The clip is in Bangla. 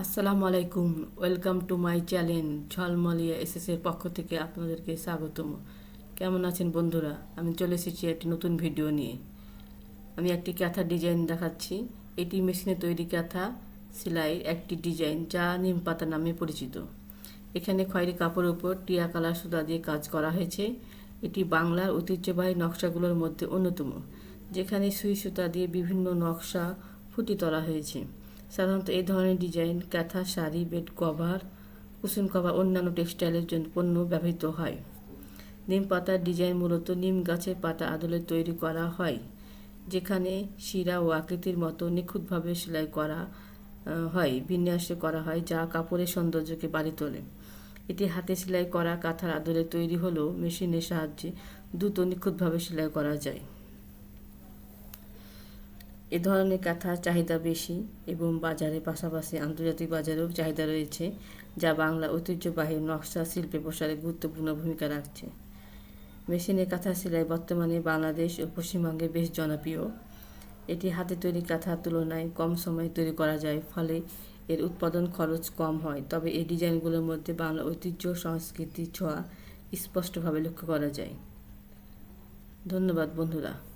আসসালামু আলাইকুম, welcome to my channel Jhalmaliya SS এর পক্ষ থেকে আপনাদেরকে স্বাগতম। কেমন আছেন বন্ধুরা? আমি চলে এসেছি একটি নতুন ভিডিও নিয়ে। আমি একটি ক্যাথা ডিজাইন দেখাচ্ছি। এটি মেশিনে তৈরি ক্যাথা সেলাইয়ের একটি ডিজাইন যা নিম পাতা নামে পরিচিত। এখানে খয়েরি কাপড়ের উপর টিয়া কালার সুতা দিয়ে কাজ করা হয়েছে। এটি বাংলার ঐতিহ্যবাহী নকশাগুলোর মধ্যে অন্যতম, যেখানে সুই সুতা দিয়ে বিভিন্ন নকশা ফুটিয়ে তোলা হয়েছে। সাধারণত এই ধরনের design kantha sari, bed cover, cushion cover, অন্যান্য টেক্সটাইলের জন্য পণ্য ব্যবহৃত হয়। নিম পাতার ডিজাইন মূলত নিম গাছের পাতা আদলে তৈরি করা হয়, যেখানে শিরা ও আকৃতির মতো নিখুঁতভাবে সেলাই করা হয়, বিন্যাসে করা হয়, যা কাপড়ের সৌন্দর্যকে বাড়ি তোলে। এটি হাতে সেলাই করা কাঁথার আদলে তৈরি হলেও মেশিনের সাহায্যে দ্রুত নিখুঁতভাবে সেলাই করা যায়। এ ধরনের কাঁথার চাহিদা বেশি এবং বাজারে পাশাপাশি আন্তর্জাতিক বাজারেও চাহিদা রয়েছে, যা বাংলা ঐতিহ্যবাহী নকশা শিল্পে প্রসারে গুরুত্বপূর্ণ ভূমিকা রাখছে। মেশিনের কাঁথা সেলাই বর্তমানে বাংলাদেশ ও পশ্চিমবঙ্গে বেশ জনপ্রিয়। এটি হাতে তৈরি কাঁথার তুলনায় কম সময়ে তৈরি করা যায়, ফলে এর উৎপাদন খরচ কম হয়। তবে এই ডিজাইনগুলোর মধ্যে বাংলা ঐতিহ্য সংস্কৃতি ছোঁয়া স্পষ্টভাবে লক্ষ্য করা যায়। ধন্যবাদ, বন্ধুরা।